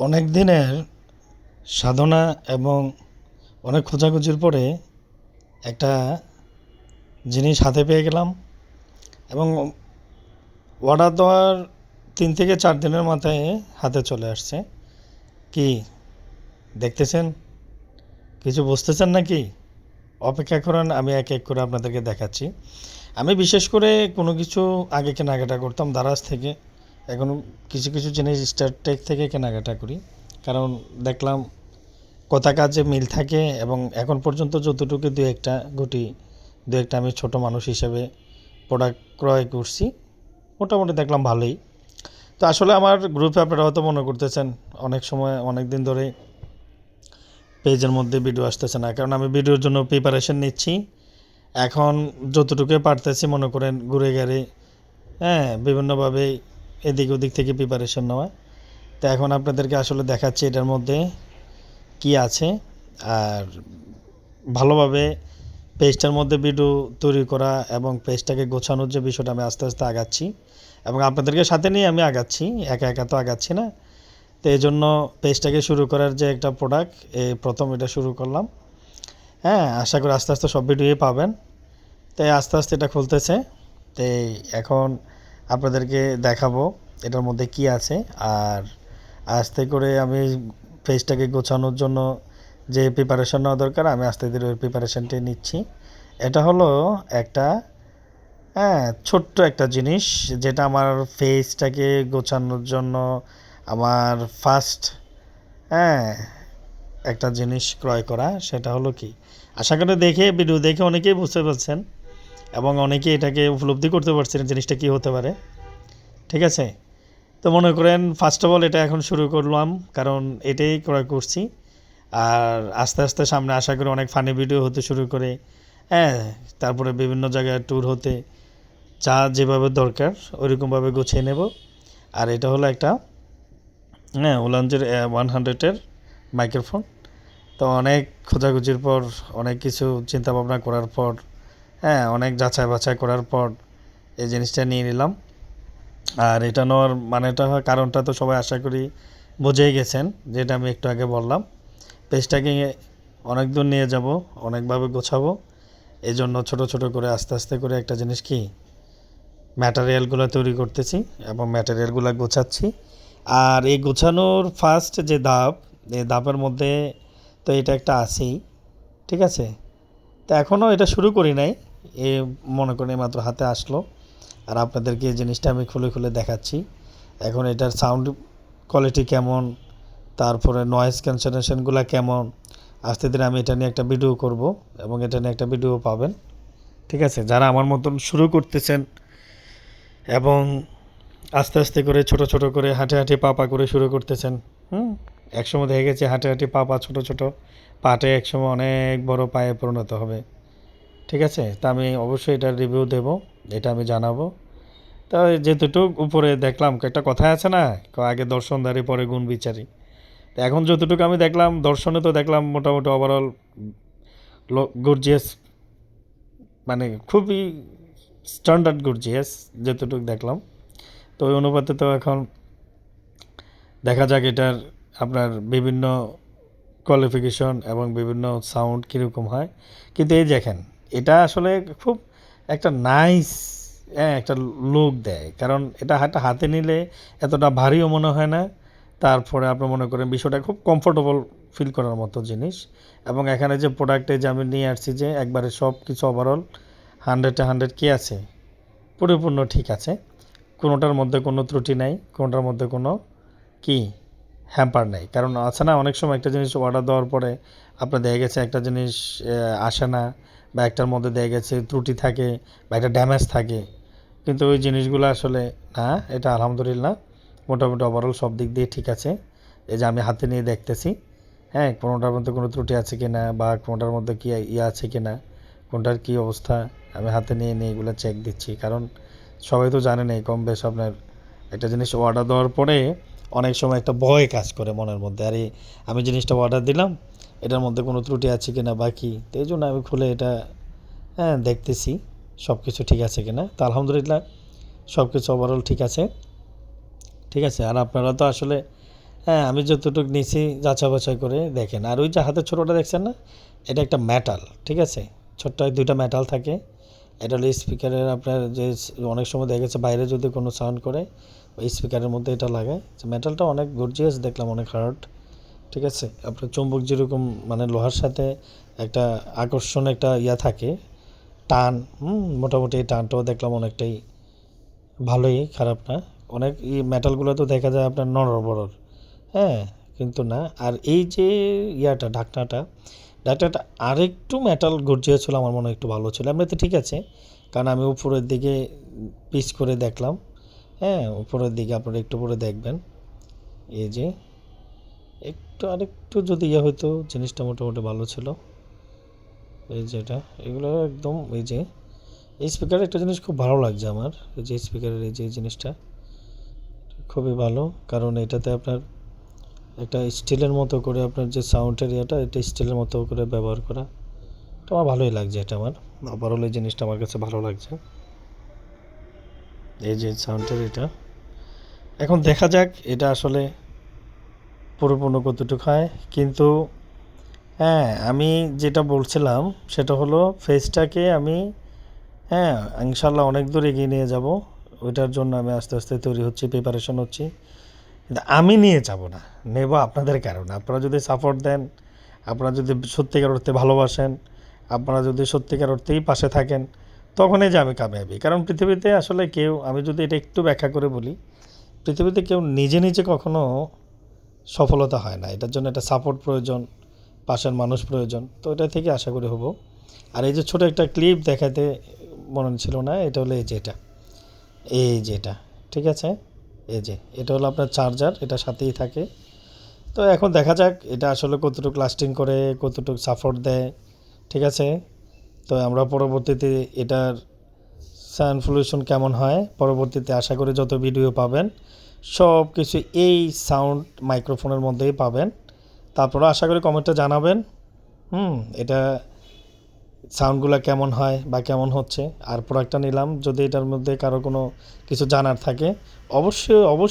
অনেক দিনের সাধনা এবং অনেক খোঁজাখুঁজির পরে একটা জিনিস হাতে পেয়ে গেলাম এবং অর্ডার দেওয়ার তিন থেকে চার দিনের মাথায় হাতে চলে আসছে। কি, দেখতেছেন? কিছু বুঝতেছেন নাকি? অপেক্ষা করেন, আমি এক এক করে আপনাদেরকে দেখাচ্ছি। আমি বিশেষ করে কোনো কিছু আগে কেনাকাটা করতাম দারাজ থেকে। এখন কিছু কিছু জিনিস স্টারটেক থেকে কেনাকাটা করি। কারণ দেখলাম কথা কাজে মিল থাকে এবং এখন পর্যন্ত যতটুকু দু একটা গুটি, দু একটা আমি ছোট মানুষ হিসেবে প্রোডাক্ট ক্রয় করছি, মোটামুটি দেখলাম ভালোই। তো আসলে আমার গ্রুপে আপনারা হয়তো মনে করতেছেন, অনেক সময়, অনেক দিন ধরে পেজের মধ্যে ভিডিও আসতেছে না। কারণ আমি ভিডিওর জন্য প্রিপারেশন নিচ্ছি। এখন যতটুকু পারতেছি, মনে করেন, ঘুরে গেড়ে হ্যাঁ বিভিন্নভাবে এদিক ওদিক থেকে প্রিপারেশন নেওয়া। তো এখন আপনাদেরকে আসলে দেখাচ্ছি এটার মধ্যে কি আছে। আর ভালোভাবে পেজটার মধ্যে ভিডিও তৈরি করা এবং পেজটাকে গোছানোর যে বিষয়টা আমি আস্তে আস্তে আগাচ্ছি। এবং আপনাদেরকে সাথে নিয়ে আমি আগাচ্ছি, একা একা তো আগাচ্ছি না। তো এই জন্য পেজটাকে শুরু করার যে একটা প্রোডাক্ট এই প্রথম এটা শুরু করলাম। হ্যাঁ আশা করি আস্তে আস্তে সব ভিডিওই পাবেন। তাই আস্তে আস্তে এটা খুলতেছে। তো এখন আপনাদেরকে দেখাবো এটার মধ্যে কি আছে। আর আস্তে করে আমি পেজটাকে গোছানোর জন্য যে প্রিপারেশন নেওয়া দরকার, আমি আস্তে ধীরে ওই প্রিপারেশনটি নিচ্ছি। এটা হলো একটা হ্যাঁ ছোট্ট একটা জিনিস যেটা আমার ফেসটাকে গোছানোর জন্য আমার ফার্স্ট হ্যাঁ একটা জিনিস ক্রয় করা, সেটা হলো কি? আশা করি দেখে ভিডিও দেখে অনেকেই বুঝতে পারছেন। এবং অনেকে এটাকে উপলব্ধি করতে পারছেন জিনিসটা কী হতে পারে। ঠিক আছে? তো মনে করেন ফার্স্ট অফ অল এটা এখন শুরু করলাম, কারণ এটাই ক্রয় করছি। আর আস্তে আস্তে সামনে আশা করি অনেক ফানি ভিডিও হতে শুরু করে। হ্যাঁ তারপরে বিভিন্ন জায়গায় ট্যুর হতে যা যেভাবে দরকার, ওইরকমভাবে গুছিয়ে নেব। আর এটা হলো একটা হ্যাঁ ওলাঞ্জের ওয়ান হান্ড্রেডের মাইক্রোফোন তো অনেক খোঁজাখুঁজির পর, অনেক কিছু চিন্তা ভাবনা করার পর হ্যাঁ অনেক যাচাই বাছাই করার পর এই জিনিসটা নিয়ে নিলাম। আর এটা নেওয়ার মানেটা হয়, কারণটা তো সবাই আশা করি বুঝেই গেছেন, যেটা আমি একটু আগে বললাম। পেজটাকে অনেক দূর নিয়ে যাব, অনেকভাবে গোছাবো। এই জন্য ছোটো ছোটো করে আস্তে আস্তে করে একটা জিনিস কি ম্যাটারিয়ালগুলো তৈরি করতেছি এবং ম্যাটারিয়ালগুলো গোছাচ্ছি। আর এই গোছানোর ফার্স্ট যে ধাপ, এই ধাপের মধ্যে তো এটা একটা আছেই, ঠিক আছে? তো এখনও এটা শুরু করি নাই। এ মনে করি মাত্র হাতে আসলো। আর আপনাদেরকে এই জিনিসটা আমি খুলে খুলে দেখাচ্ছি। এখন এটার সাউন্ড কোয়ালিটি কেমন, তারপরে নয়েজ ক্যান্সেলেশনগুলো কেমন আস্তে ধীরে আমি এটা নিয়ে একটা ভিডিও করব এবং এটা নিয়ে একটা ভিডিও পাবেন। ঠিক আছে? যারা আমার মতন শুরু করতেছেন এবং আস্তে আস্তে করে ছোট ছোট করে হাঁটে হাঁটে পা পা করে শুরু করতেছেন, হুম? একসময় দেখে গেছে হাঁটে হাঁটে পা পা ছোটো ছোটো, পাটে একসময় অনেক বড় পায়ে পরিণত হবে। ঠিক আছে? তা আমি অবশ্যই এটার রিভিউ দেব, এটা আমি জানাব। তা যেতটুক উপরে দেখলাম, একটা কথা আছে না? আগে দর্শনদারি পরে গুণ বিচারি। তো এখন যতটুকু আমি দেখলাম, দর্শনে তো দেখলাম মোটামুটি ওভারঅল গর্জিয়াস মানে খুবই স্ট্যান্ডার্ড গর্জিয়াস যতটুকু দেখলাম। তো ওই অনুপাতে তো এখন দেখা যাক এটার আপনার বিভিন্ন কোয়ালিফিকেশন এবং বিভিন্ন সাউন্ড কীরকম হয়। কিন্তু এই দেখেন এটা আসলে খুব একটা নাইস হ্যাঁ একটা লুক দেয়। কারণ এটা হাতে হাতে নিলে এতটা ভারীও মনে হয় না। তারপরে আপনি মনে করেন বিষয়টা খুব কমফোর্টেবল ফিল করার মতো জিনিস। এবং এখানে যে প্রোডাক্টে যে আমি নিয়ে আসছি যে একবারে সব কিছু ওভারঅল হান্ড্রেডে হান্ড্রেড কী আছে? পরিপূর্ণ ঠিক আছে। কোনোটার মধ্যে কোনো ত্রুটি নাই, কোনোটার মধ্যে কোনো কি? হ্যাম্পার নেই। কারণ আছে না, অনেক সময় একটা জিনিস অর্ডার দেওয়ার পরে আপনার দেখা গেছে একটা জিনিস আসে না। বা একটার মধ্যে দেখা গেছে ত্রুটি থাকে বা একটা ড্যামেজ থাকে। কিন্তু ওই জিনিসগুলো আসলে না, এটা আলহামদুলিল্লাহ মোটামুটি ওভারঅল সব দিক দিয়ে ঠিক আছে। এই যে আমি হাতে নিয়ে দেখতেছি হ্যাঁ কোনোটার মধ্যে কোনো ত্রুটি আছে কি না বা কোনোটার মধ্যে কী ইয়ে আছে কি না কোনটার কী অবস্থা, আমি হাতে নিয়ে নিয়ে এগুলো চেক দিচ্ছি। কারণ সবাই তো জানে না, কম বেশ আপনার একটা জিনিস অর্ডার দেওয়ার পরে অনেক সময় একটা ভয় কাজ করে মনের মধ্যে। আরে, আমি জিনিসটা অর্ডার দিলাম এটার মধ্যে কোনো ত্রুটি আছে কিনা বা কি? তো এই জন্য আমি খুলে এটা হ্যাঁ দেখতেছি সব কিছু ঠিক আছে কিনা। তো আলহামদুলিল্লাহ সব কিছু ওভারঅল ঠিক আছে। ঠিক আছে, আর আপনারা তো আসলে হ্যাঁ আমি যতটুকু নিছি যাচা বাছাই করে দেখেন। আর ওই যে হাতের ছোটোটা দেখছেন না? এটা একটা মেটাল ঠিক আছে? ছোট্ট দুইটা মেটাল থাকে। এটা হলো স্পিকারের আপনার যে অনেক সময় দেখা গেছে বাইরে যদি কোনো সাউন্ড করে, ওই স্পিকারের মধ্যে এটা লাগায়। মেটালটা অনেক গর্জিয়াস দেখলাম অনেক হার্ড ঠিক আছে? আপনার চুম্বক যেরকম মানে লোহার সাথে একটা আকর্ষণ, একটা ইয়া থাকে, টান মোটামুটি এই টানটাও দেখলাম অনেকটাই ভালোই, খারাপ না। অনেক এই মেটালগুলো তো দেখা যায় আপনার নড়বড়র হ্যাঁ কিন্তু না। আর এই যে ইয়াটা, ঢাকনাটা ঢাকনাটা আরেকটু মেটাল গর্জিয়া ছিল আমার মনে হয় একটু ভালো ছিল। এমনিতে ঠিক আছে, কারণ আমি উপরের দিকে পিচ করে দেখলাম হ্যাঁ উপরের দিকে আপনারা একটু পরে দেখবেন। এই যে একটু আরেকটু যদি ইয়ে হতো জিনিসটা মোটামুটি ভালো ছিল। এই যেটা এগুলো একদম এই যে, এই স্পিকারের একটা জিনিস খুব ভালো লাগছে আমার, এই যে স্পিকারের এই যে জিনিসটা, খুবই ভালো। কারণ এটাতে আপনার একটা স্টিলের মতো করে আপনার যে সাউন্ডের ইয়েটা, এটা স্টিলের মতো করে ব্যবহার করা, এটা আমার ভালোই লাগছে এটা আমার। ওভারঅল এই জিনিসটা আমার কাছে ভালো লাগছে। এই যে সাউন্ডের এটা। এখন দেখা যাক, এটা আসলে পরিপূর্ণ কতটুকু হয়, কিন্তু হ্যাঁ আমি যেটা বলছিলাম সেটা হলো ফেসটাকে আমি হ্যাঁ ইনশাল্লাহ অনেক দূর এগিয়ে নিয়ে যাব। ওইটার জন্য আমি আস্তে আস্তে তৈরি হচ্ছি প্রিপারেশন হচ্ছি। কিন্তু আমি নিয়ে যাব না, নেব আপনাদের কারণে। আপনারা যদি সাপোর্ট দেন, আপনারা যদি সত্যিকার অর্থে ভালোবাসেন, আপনারা যদি সত্যিকার অর্থেই পাশে থাকেন, তখনই যে আমি কামিয়াবি। কারণ পৃথিবীতে আসলে কেউ, আমি যদি এটা একটু ব্যাখ্যা করে বলি, পৃথিবীতে কেউ নিজে নিজে কখনো সফলতা হয় না। এটার জন্য একটা সাপোর্ট প্রয়োজন, পাশের মানুষ প্রয়োজন। তো এটা থেকে আশা করি হব। আর এই যে ছোটো একটা ক্লিপ দেখাতে মনে ছিল না, এটা হলো এই যে এটা। এই যে এটা, ঠিক আছে? এই যে, এটা হলো আপনার চার্জার এটা সাথেই থাকে। তো এখন দেখা যাক এটা আসলে কতটুকু লাস্টিং করে, কতটুকু সাপোর্ট দেয়, ঠিক আছে? তো আমরা পরবর্তীতে এটার পলিউশন কেমন হয়, পরবর্তীতে আশা করি যত ভিডিও পাবেন সব কিছু এই সাউন্ড মাইক্রোফোনের মধ্যেই পাবেন। তারপরে আশা করি কমেন্টটা জানাবেন। হুম, এটা সাউন্ডগুলো কেমন হয় বা কেমন হচ্ছে? আর প্রোডাক্টটা নিলাম, যদি এটার মধ্যে কারও কোনো কিছু জানার থাকে, অবশ্যই অবশ্যই